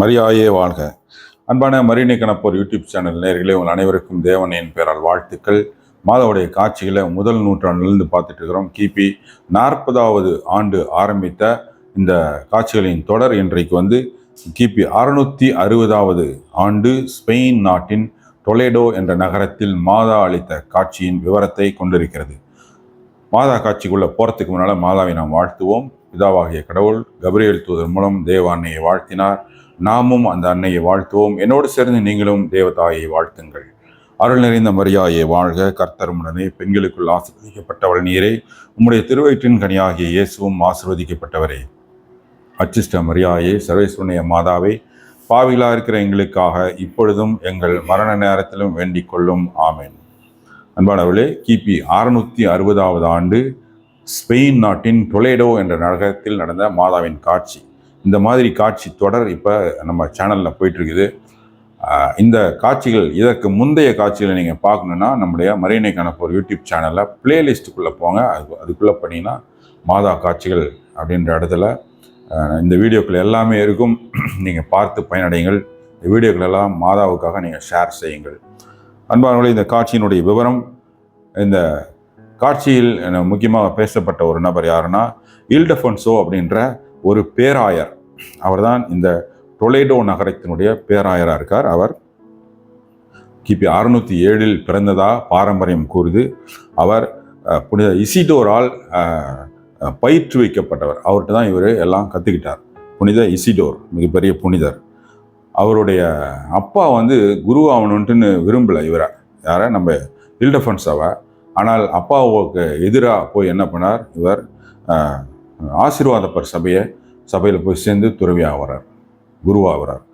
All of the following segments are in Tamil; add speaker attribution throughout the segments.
Speaker 1: மரியாயே வாழ்க. அன்பான மரியணை கணப்போர் யூடியூப் சேனல் நேர்களே உங்கள் அனைவருக்கும் தேவனையின் பேரால் வாழ்த்துக்கள். மாதவுடைய காட்சிகளை முதல் நூற்றாண்டிலிருந்து பார்த்துட்டு இருக்கிறோம். கிபி நாற்பதாவது ஆண்டு ஆரம்பித்த இந்த காட்சிகளின் தொடர் இன்றைக்கு வந்து கிபி அறுநூத்தி அறுபதாவது ஆண்டு ஸ்பெயின் நாட்டின் டொலேடோ என்ற நகரத்தில் மாதா அளித்த காட்சியின் விவரத்தை கொண்டிருக்கிறது. மாதா காட்சிக்குள்ள போறதுக்கு முன்னால மாதாவை நாம் வாழ்த்துவோம். பிதாவாகிய கடவுள் கபிரியல் தூதர் மூலம் தேவானையை வாழ்த்தினார். நாமும் அந்த அன்னையை வாழ்த்துவோம். என்னோடு சேர்ந்து நீங்களும் தேவதாயை வாழ்த்துங்கள். அருள் நிறைந்த மரியாயை வாழ்க. கர்த்தருமுடனே பெண்களுக்குள் ஆசிர்வதிக்கப்பட்டவள் நீரே. உம்முடைய திருவயிற்றின் கனியாகிய இயேசுவும் ஆசிர்வதிக்கப்பட்டவரே. அச்சிஷ்ட மரியாயே சர்வேஸ்வரனைய மாதாவே பாவிகளாக இருக்கிற எங்களுக்காக இப்பொழுதும் எங்கள் மரண நேரத்திலும் வேண்டிக் கொள்ளும். ஆமேன். அன்பானவர்களே கிபி அறுநூத்தி அறுபதாவது ஆண்டு ஸ்பெயின் நாட்டின் டொலேடோ என்ற நகரத்தில் நடந்த மாதாவின் காட்சி. இந்த மாதிரி காட்சி தொடர் இப்போ நம்ம சேனலில் போயிட்டுருக்குது. இந்த காட்சிகள் இதற்கு முந்தைய காட்சிகளை நீங்கள் பார்க்கணுன்னா நம்முடைய மரியணை கணப்போர் யூடியூப் சேனலில் பிளேலிஸ்ட்டுக்குள்ளே போங்க. அது அதுக்குள்ளே பண்ணிங்கன்னா மாதா காட்சிகள் அப்படின்ற இடத்துல இந்த வீடியோக்கள் எல்லாமே இருக்கும். நீங்கள் பார்த்து பயனடைங்கள் இந்த வீடியோக்கள் எல்லாம் மாதாவுக்காக நீங்கள் ஷேர் செய்யுங்கள். அன்பானவர்களே இந்த காட்சியினுடைய விவரம் இந்த காட்சியில் முக்கியமாக பேசப்பட்ட ஒரு நபர் யாருன்னா இல்டஃபன்சோ அப்படின்ற ஒரு பேராயர். அவர்தான் இந்த டொலேடோ நகரத்தினுடைய பேராயராக இருக்கார். அவர் கிபி அறுநூத்தி ஏழில் பிறந்ததா பாரம்பரியம் கூறுது. அவர் புனித இசிடோரால் பயிற்றுவிக்கப்பட்டவர். அவர்கிட்ட தான் இவர் எல்லாம் கற்றுக்கிட்டார் புனித இசிடோர் மிகப்பெரிய புனிதர். அவருடைய அப்பா வந்து குருவாகணுன்ட்டுன்னு விரும்பலை இவரை. யாரை? நம்ம இல்டஃபன்ஸாவை ஆனால் அப்பாவுக்கு எதிராக போய் என்ன பண்ணார்? இவர் ஆசீர்வாதப்பர் சபையை சபையில் போய் சேர்ந்து துறவியாக வரார் குருவாகிறார்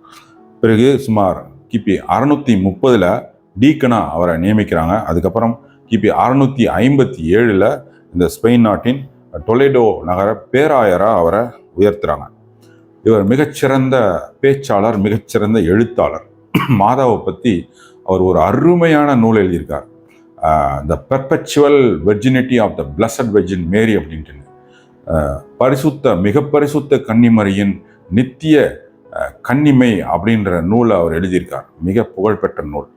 Speaker 1: பிறகு சுமார் கிபி அறுநூத்தி முப்பதில் டீக்கனா அவரை நியமிக்கிறாங்க. அதுக்கப்புறம் கிபி அறுநூத்தி ஐம்பத்தி ஏழில் இந்த ஸ்பெயின் நாட்டின் டொலேடோ நகர பேராயராக அவரை உயர்த்துறாங்க. இவர் மிகச்சிறந்த பேச்சாளர் மிகச்சிறந்த எழுத்தாளர். மாதாவை பற்றி அவர் ஒரு அருமையான நூல் எழுதியிருக்கார். The perpetual virginity of the blessed virgin Mary அப்படின்ட்டு. பரிசுத்த மிக பரிசுத்த கன்னிமரியின் நித்திய கன்னிமை அப்படின்ற நூலை அவர் எழுதியிருக்கார். மிக புகழ்பெற்ற நூல்.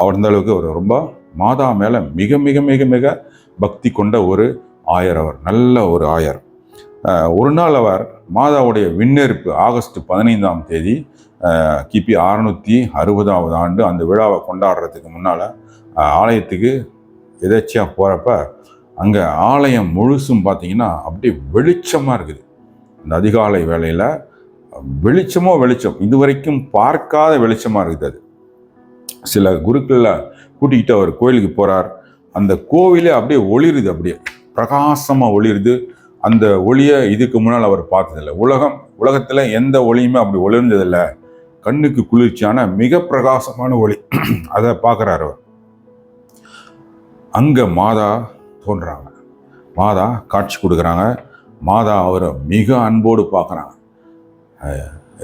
Speaker 1: அவர் அந்த அளவுக்கு அவர் ரொம்ப மாதா மேலே மிக மிக மிக மிக பக்தி கொண்ட ஒரு ஆயர் அவர். நல்ல ஒரு ஆயர். ஒரு நாள் அவர் மாதாவுடைய விண்ணேற்பு ஆகஸ்ட் பதினைந்தாம் தேதி கிபி அறுநூற்றி அறுபதாவது ஆண்டு அந்த விழாவை கொண்டாடுறதுக்கு முன்னால் ஆலயத்துக்கு எதேச்சியாக போகிறப்ப அங்கே ஆலயம் முழுசும் பார்த்தீங்கன்னா அப்படியே வெளிச்சமாக இருக்குது. இந்த அதிகாலை வேளையில் வெளிச்சமோ வெளிச்சம் இதுவரைக்கும் பார்க்காத வெளிச்சமாக இருக்குது அது. சில குருக்களில் கூட்டிக்கிட்டு அவர் கோயிலுக்கு போகிறார் அந்த கோவிலே அப்படியே ஒளிருது அப்படியே பிரகாசமாக ஒளிருது. அந்த ஒளியை இதுக்கு முன்னால் அவர் பார்த்ததில்லை. உலகம் உலகத்தில் எந்த ஒளியுமே அப்படி ஒளிர்ந்ததில்லை. கண்ணுக்கு குளிர்ச்சியான மிக பிரகாசமான ஒளி. அதை பார்க்குறாரு அவர். அங்கே மாதா தோன்றாங்க. மாதா காட்சி கொடுக்குறாங்க. மாதா அவரை மிக அன்போடு பார்க்குறாங்க.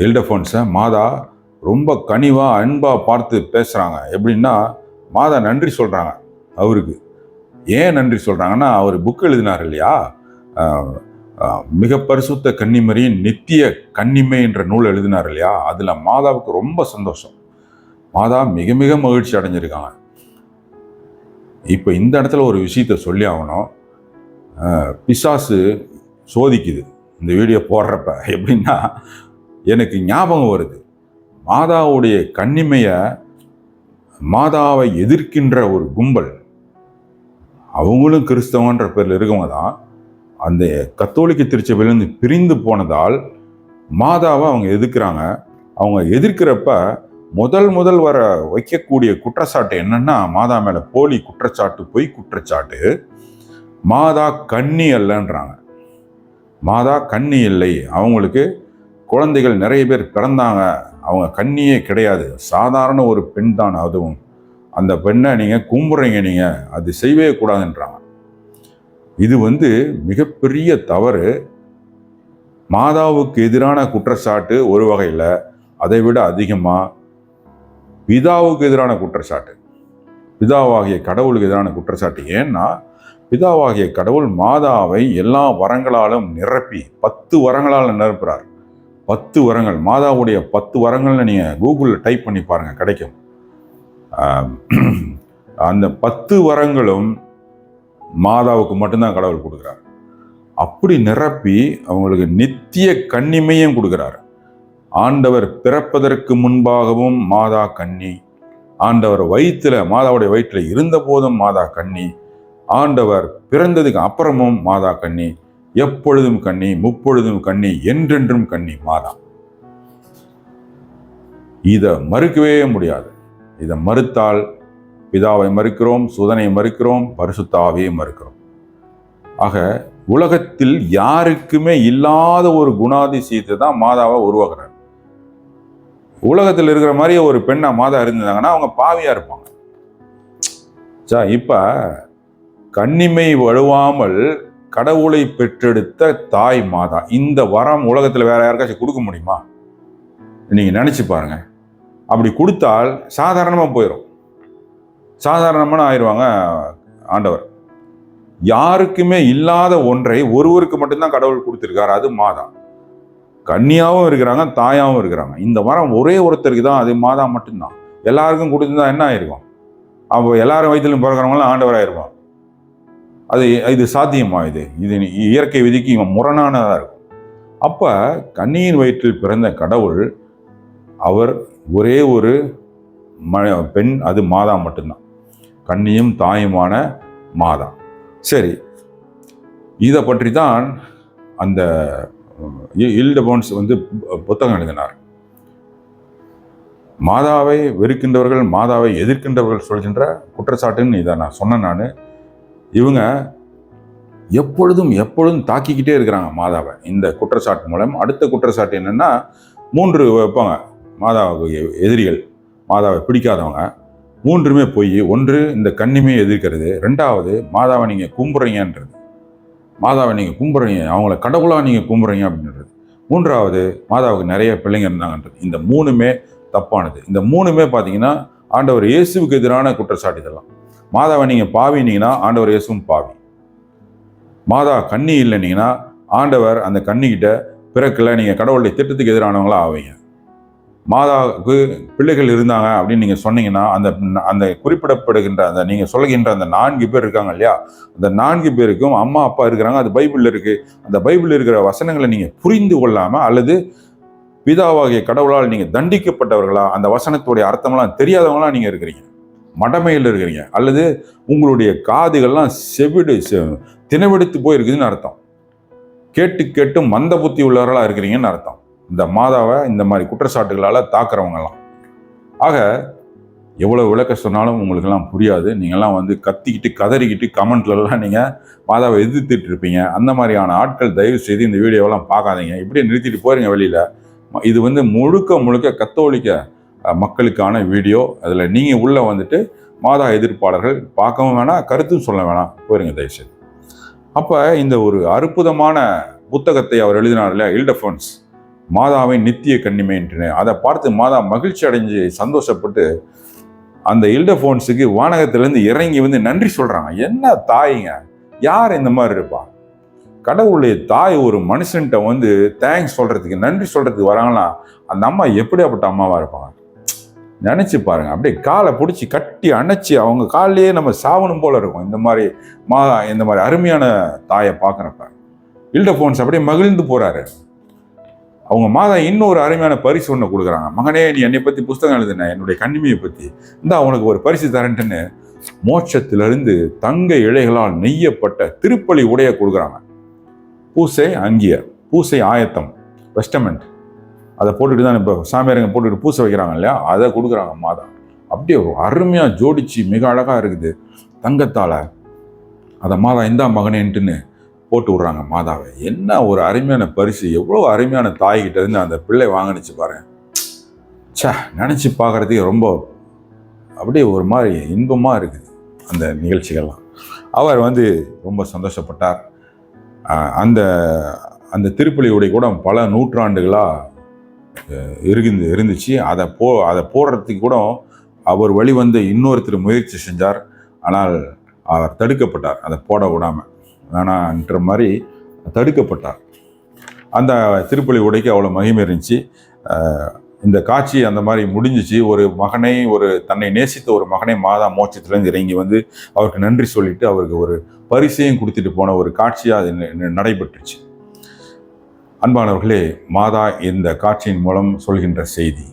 Speaker 1: எல்டஃபோன்ஸை மாதா ரொம்ப கனிவாக அன்பாக பார்த்து பேசுகிறாங்க எப்படின்னா மாதா நன்றி சொல்கிறாங்க அவருக்கு. ஏன் நன்றி சொல்கிறாங்கன்னா அவர் புக் எழுதினார் இல்லையா? மிக பரிசுத்த கன்னிமரியின் நித்திய கன்னிமை என்ற நூல் எழுதினார் இல்லையா? அதில் மாதாவுக்கு ரொம்ப சந்தோஷம். மாதா மிக மிக மகிழ்ச்சி அடைஞ்சிருக்காங்க. இப்போ இந்த இடத்துல ஒரு விஷயத்த சொல்லி ஆகணும். பிசாசு சோதிக்குது. இந்த வீடியோ போடுறப்ப எப்படின்னா எனக்கு ஞாபகம் வருது. மாதாவுடைய கண்ணிமையை மாதாவை எதிர்க்கின்ற ஒரு கும்பல் அவங்களும் கிறிஸ்தவன்ற பேரில் இருக்கவங்க தான் அந்த கத்தோலிக்க திருச்சபையிலேருந்து பிரிந்து போனதால் மாதாவை அவங்க எதிர்க்கிறாங்க. அவங்க எதிர்க்கிறப்ப முதல் முதல் வர வைக்கக்கூடிய குற்றச்சாட்டு என்னன்னா மாதா மேலே போலி குற்றச்சாட்டு பொய் குற்றச்சாட்டு. மாதா கன்னி அல்லன்றாங்க. மாதா கன்னி இல்லை. அவங்களுக்கு குழந்தைகள் நிறைய பேர் பிறந்தாங்க. அவங்க கண்ணியே கிடையாது. சாதாரண ஒரு பெண் தான் அதுவும். அந்த பெண்ணை நீங்கள் கும்பிட்றீங்க நீங்கள் அது செய்யவே கூடாதுன்றாங்க. இது வந்து மிகப்பெரிய தவறு. மாதாவுக்கு எதிரான குற்றச்சாட்டு ஒரு வகையில். அதை விட அதிகமாக பிதாவுக்கு எதிரான குற்றச்சாட்டு. பிதாவாகிய கடவுளுக்கு எதிரான குற்றச்சாட்டு. ஏன்னா பிதாவாகிய கடவுள் மாதாவை எல்லா வரங்களாலும் நிரப்பி பத்து வரங்களால் நிரப்புறார். பத்து வரங்கள் மாதாவுடைய பத்து வரங்கள்னு நீங்கள் கூகுளில் டைப் பண்ணி பாருங்கள் கிடைக்கும். அந்த பத்து வரங்களும் மாதாவுக்கு மட்டும்தான் கடவுள் கொடுக்குறார். அப்படி நிரப்பி அவங்களுக்கு நித்திய கன்னிமையும் கொடுக்குறாரு. ஆண்டவர் பிறப்பதற்கு முன்பாகவும் மாதா கன்னி ஆண்டவர் வயிற்றுல மாதாவுடைய வயிற்றுல இருந்த போதும் மாதா கன்னி ஆண்டவர் பிறந்ததுக்கு அப்புறமும் மாதா கன்னி எப்பொழுதும் கன்னி முப்பொழுதும் கன்னி என்றென்றும் கன்னி மாதா. இதை மறுக்கவே முடியாது. இதை மறுத்தால் பிதாவை மறுக்கிறோம் சுதனை மறுக்கிறோம் பரிசுத்தாவையை மறுக்கிறோம். ஆக உலகத்தில் யாருக்குமே இல்லாத ஒரு குணாதிசயத்தை தான் மாதாவை உருவாகிறார் உலகத்தில் இருக்கிற மாதிரி ஒரு பெண்ணாக மாதா இருந்திருந்தாங்கன்னா அவங்க பாவியாக இருப்பாங்க. சா இப்போ கண்ணிமை வழுவாமல் கடவுளை பெற்றெடுத்த தாய் மாதா. இந்த வரம் உலகத்தில் வேற யாருக்காச்சும் கொடுக்க முடியுமா? நீங்கள் நினச்சி பாருங்க. அப்படி கொடுத்தால் சாதாரணமாக போயிடும் சாதாரணமான ஆயிடுவாங்க ஆண்டவர். யாருக்குமே இல்லாத ஒன்றை ஒருவருக்கு மட்டும்தான் கடவுள் கொடுத்துருக்காரு அது மாதா. கன்னியாவும் இருக்கிறாங்க தாயாவும் இருக்கிறாங்க. இந்த வாரம் ஒரே ஒருத்தருக்கு தான் அது மாதா மட்டும்தான். எல்லாருக்கும் கொடுத்துருந்தா என்ன ஆயிருக்கும்? அப்போ எல்லாரும் வயிற்றிலும் பிறக்கிறவங்களாம் ஆண்டவராயிருப்பான் அது இது சாத்தியமா இது? இது இயற்கை விதிக்கு இவன் முரணானதாக இருக்கும். அப்போ கன்னியின் வயிற்றில் பிறந்த கடவுள் அவர் ஒரே ஒரு ம பெண் அது மாதா மட்டும்தான். கன்னியும் தாயுமான மாதா. சரி இதை பற்றி தான் அந்த இல்டபோன்ஸ் வந்து பு- புத்தகம் எழுதினார். மாதாவை வெறுக்கின்றவர்கள் மாதாவை எதிர்க்கின்றவர்கள் சொல்கின்ற குற்றச்சாட்டுன்னு இதை நான் சொன்னேன் நான். இவங்க எப்பொழுதும் எப்பொழுதும் தாக்கிக்கிட்டே இருக்கிறாங்க மாதாவை. இந்த குற்றச்சாட்டு மூலம் அடுத்த குற்றச்சாட்டு என்னென்னா மூன்று வைப்பாங்க மாதாவுக்கு எதிரிகள். மாதாவை பிடிக்காதவங்க. மூன்றுமே போய் ஒன்று இந்த கண்ணிமையை எதிர்க்கிறது ரெண்டாவது மாதாவை நீங்கள் கும்புறீங்கன்றது. மாதாவை நீங்கள் கும்பிட்றீங்க அவங்கள கடவுளாக நீங்கள் கும்பிட்றீங்க அப்படின்றது. மூன்றாவது மாதாவுக்கு நிறைய பிள்ளைங்க இருந்தாங்கன்றது. இந்த மூணுமே தப்பானது. இந்த மூணுமே பார்த்தீங்கன்னா ஆண்டவர் இயேசுவுக்கு எதிரான குற்றச்சாட்டு இதெல்லாம் மாதாவை நீங்கள் பாவினீங்கன்னா ஆண்டவர் இயேசுவும் பாவி. மாதா கன்னி இல்லைனீங்கன்னா ஆண்டவர் அந்த கண்ணிக்கிட்ட பிறக்கலை நீங்கள் கடவுளுடைய திட்டத்துக்கு எதிரானவங்களா ஆவீங்க. மாதாவுக்கு பிள்ளைகள் இருந்தாங்க அப்படின்னு நீங்கள் சொன்னீங்கன்னா அந்த அந்த குறிப்பிடப்படுகின்ற அந்த நீங்கள் சொல்லுகின்ற அந்த நான்கு பேர் இருக்காங்க இல்லையா? அந்த நான்கு பேருக்கும் அம்மா அப்பா இருக்கிறாங்க அது பைபிளில் இருக்குது அந்த பைபிளில் இருக்கிற வசனங்களை நீங்கள் புரிந்து கொள்ளாமல் அல்லது பிதாவாகிய கடவுளால் நீங்கள் தண்டிக்கப்பட்டவர்களா அந்த வசனத்துடைய அர்த்தமெல்லாம் தெரியாதவங்களா நீங்கள் இருக்கிறீங்க. மடமையில் இருக்கிறீங்க. அல்லது உங்களுடைய காதுகள்லாம் செவிடு செ- தினவெடுத்து போயிருக்குதுன்னு அர்த்தம். கேட்டு கேட்டு மந்த புத்தி உள்ளவர்களாக இருக்கிறீங்கன்னு அர்த்தம். இந்த மாதாவை இந்த மாதிரி குற்றச்சாட்டுகளால் தாக்குறவங்கலாம். ஆக எவ்வளோ விளக்க சொன்னாலும் உங்களுக்கெல்லாம் புரியாது. நீங்கள்லாம் வந்து கத்திக்கிட்டு கதறிக்கிட்டு கமெண்ட்லலாம் நீங்கள் மாதாவை எதிர்த்துட்டு இருப்பீங்க. அந்த மாதிரியான ஆட்கள் தயவு செய்து இந்த வீடியோவெல்லாம் பார்க்காதீங்க. இப்படியே நிறுத்திட்டு போகிறீங்க வெளியில். இது வந்து முழுக்க முழுக்க கத்தோலிக்க மக்களுக்கான வீடியோ. அதில் நீங்கள் உள்ளே வந்துட்டு மாதா எதிர்ப்பாளர்கள் பார்க்கவும் வேணாம் கருத்தும் சொல்ல வேணாம். போயிருங்க தயவுசெய்து. அப்போ இந்த ஒரு அற்புதமான புத்தகத்தை அவர் எழுதினார் இல்லையா? இல்டஃபோன்ஸ் மாதாவின் நித்திய கன்னிமைன்ட்டு அதை பார்த்து மாதா மகிழ்ச்சி அடைஞ்சு சந்தோஷப்பட்டு அந்த இல்டஃபோன்ஸுக்கு வானகத்திலேருந்து இறங்கி வந்து நன்றி சொல்கிறாங்க என்ன தாய்ங்க? யார் இந்த மாதிரி இருப்பா? கடவுளுடைய தாய் ஒரு மனுஷன்கிட்ட வந்து தேங்க்ஸ் சொல்கிறதுக்கு நன்றி சொல்கிறதுக்கு வராங்கன்னா அந்த அம்மா எப்படியாப்பட்ட அம்மாவாக இருப்பாங்க நினச்சி பாருங்க. அப்படியே காலை பிடிச்சி கட்டி அணைச்சி அவங்க காலிலேயே நம்ம சாவணும் போல இருக்கும். இந்த மாதிரி மா இந்த மாதிரி அருமையான தாயை பார்க்குறப்ப. இல்டஃபோன்ஸ் அப்படியே மகிழ்ந்து போகிறாரு அவங்க மாதா இன்னொரு அருமையான பரிசு ஒன்று கொடுக்குறாங்க. மகனே நீ என்னை பற்றி புஸ்தகம் எழுதின என்னுடைய கண்ணிமையை பற்றி இந்த அவனுக்கு ஒரு பரிசு தரேன்ட்டுன்னு மோட்சத்திலிருந்து தங்க இழைகளால் நெய்யப்பட்ட திருப்பலி உடைய கொடுக்குறாங்க. பூசை அங்கிய பூசை ஆயத்தம் வெஸ்டமெண்ட் அதை போட்டுட்டு தான் இப்போ சாமியாரங்க போட்டுட்டு பூசை வைக்கிறாங்க இல்லையா? அதை கொடுக்குறாங்க மாதா. அப்படியே அருமையாக ஜோடிச்சு மிக அழகாக இருக்குது. தங்கத்தால். அதை மாதா இந்தா மகனேன்ட்டுன்னு போட்டு விட்றாங்க மாதாவை. என்ன ஒரு அருமையான பரிசு எவ்வளோ அருமையான தாய்கிட்ட இருந்து அந்த பிள்ளை வாங்கினுச்சு பாருங்க ச்சே நினச்சி பார்க்குறதுக்கு ரொம்ப அப்படியே ஒரு மாதிரி இன்பமாக இருக்குது அந்த நிகழ்ச்சிகள்லாம். அவர் வந்து ரொம்ப சந்தோஷப்பட்டார். அந்த அந்த திருப்பலியுடைய கூட பல நூற்றாண்டுகளாக இருந்து இருந்துச்சு. அதை போ அதை போடுறதுக்கு கூட அவர் வழிவந்து இன்னொருத்தர் முயற்சி செஞ்சார். ஆனால் அவர் தடுக்கப்பட்டார் அதை போட விடாமல் வேணான்ற மாதிரி தடுக்கப்பட்டார். அந்த திருப்பலி உடைக்கு அவ்வளோ மகிமை இருந்துச்சு. இந்த காட்சி அந்த மாதிரி முடிஞ்சிச்சு. ஒரு மகனை ஒரு தன்னை நேசித்த ஒரு மகனை மாதா மோட்சத்துலேருந்து இறங்கி வந்து அவருக்கு நன்றி சொல்லிட்டு அவருக்கு ஒரு பரிசையும் கொடுத்துட்டு போன ஒரு காட்சியாக அது நடைபெற்றுச்சு. அன்பானவர்களே மாதா இந்த காட்சியின் மூலம் சொல்கின்ற செய்தி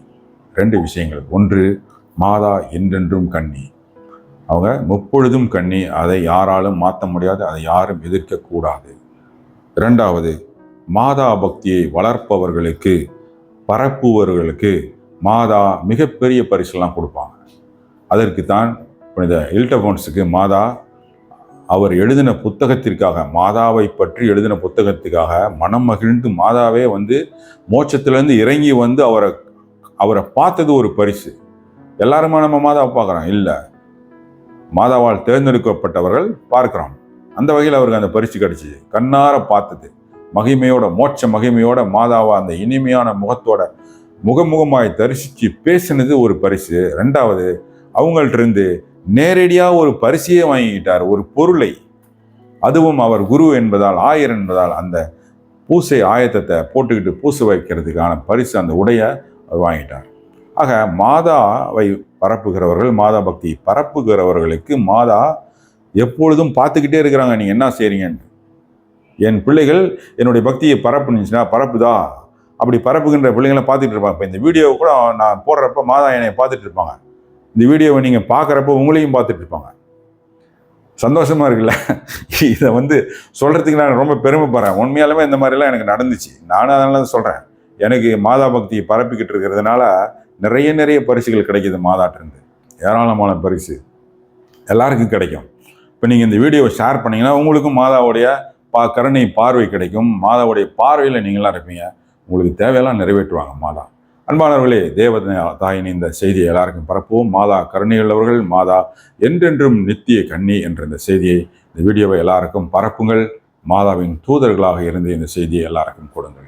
Speaker 1: ரெண்டு விஷயங்கள். ஒன்று மாதா என்றென்றும் கண்ணி அவங்க முப்பொழுதும் கண்ணி அதை யாராலும் மாற்ற முடியாது அதை யாரும் எதிர்க்கக்கூடாது இரண்டாவது மாதா பக்தியை வளர்ப்பவர்களுக்கு பரப்புவர்களுக்கு மாதா மிகப்பெரிய பரிசெல்லாம் கொடுப்பாங்க. அதற்கு தான் புனித இல்டபோன்ஸுக்கு மாதா அவர் எழுதின புத்தகத்திற்காக மாதாவை பற்றி எழுதின புத்தகத்துக்காக மனம் மகிழ்ந்து மாதாவே வந்து மோட்சத்திலேருந்து இறங்கி வந்து அவரை அவரை பார்த்தது ஒரு பரிசு. எல்லாருமா நம்ம மாதாவை பார்க்குறோம் இல்லை. மாதாவால் தேர்ந்தெடுக்கப்பட்டவர்கள் பார்க்கிறோம் அந்த வகையில் அவருக்கு அந்த பரிசு கிடைச்சிது கண்ணார பார்த்தது. மகிமையோட மோட்ச மகிமையோட மாதாவா அந்த இனிமையான முகத்தோட முகமுகமாய் தரிசித்து பேசினது ஒரு பரிசு. ரெண்டாவது அவங்கள்ட்ட இருந்து நேரடியாக ஒரு பரிசையே வாங்கிக்கிட்டார். ஒரு பொருளை. அதுவும் அவர் குரு என்பதால் ஆயர் என்பதால் அந்த பூசை ஆயத்தத்தை போட்டுக்கிட்டு பூசை வைக்கிறதுக்கான பரிசு அந்த உடையை அவர் வாங்கிட்டார். ஆக மாதாவை பரப்புகிறவர்கள் மாதா பக்தி பரப்புகிறவர்களுக்கு மாதா எப்பொழுதும் பார்த்துக்கிட்டே இருக்கிறாங்க. நீங்கள் என்ன செய்கிறீங்கன்னு என் பிள்ளைகள் என்னுடைய பக்தியை பரப்புனுச்சுன்னா பரப்புதா? அப்படி பரப்புகின்ற பிள்ளைங்களை பார்த்துட்டு இருப்பாங்க. இப்போ இந்த வீடியோவை கூட நான் போடுறப்ப மாதா என்னை பார்த்துட்டு இருப்பாங்க. இந்த வீடியோவை நீங்கள் பார்க்குறப்ப உங்களையும் பார்த்துட்டு இருப்பாங்க. சந்தோஷமாக இருக்குல்ல? இதை வந்து சொல்கிறதுக்கு நான் ரொம்ப பெருமைப்படுறேன் உண்மையாலுமே இந்த மாதிரிலாம் எனக்கு நடந்துச்சு. நானும் அதனால தான் சொல்கிறேன் எனக்கு மாதா பக்தியை பரப்பிக்கிட்டு இருக்கிறதுனால நிறைய நிறைய பரிசுகள் கிடைக்கிது மாதாட்டிருந்து. ஏராளமான பரிசு. எல்லாருக்கும் கிடைக்கும். இப்போ நீங்கள் இந்த வீடியோவை ஷேர் பண்ணிங்கன்னா உங்களுக்கும் மாதாவுடைய பா கருணை பார்வை கிடைக்கும். மாதாவுடைய பார்வையில் நீங்களாம் இருப்பீங்க. உங்களுக்கு தேவையெல்லாம் நிறைவேற்றுவாங்க மாதா. அன்பானவர்களே தேவதனை தாயின் இந்த செய்தியை எல்லாருக்கும் பரப்புவோம். மாதா கருணையுள்ளவர்கள் மாதா என்றென்றும் நித்திய கன்னி என்ற இந்த செய்தியை இந்த வீடியோவை எல்லாருக்கும் பரப்புங்கள். மாதாவின் தூதர்களாக இருந்து இந்த செய்தியை எல்லாருக்கும் கொடுங்கள்.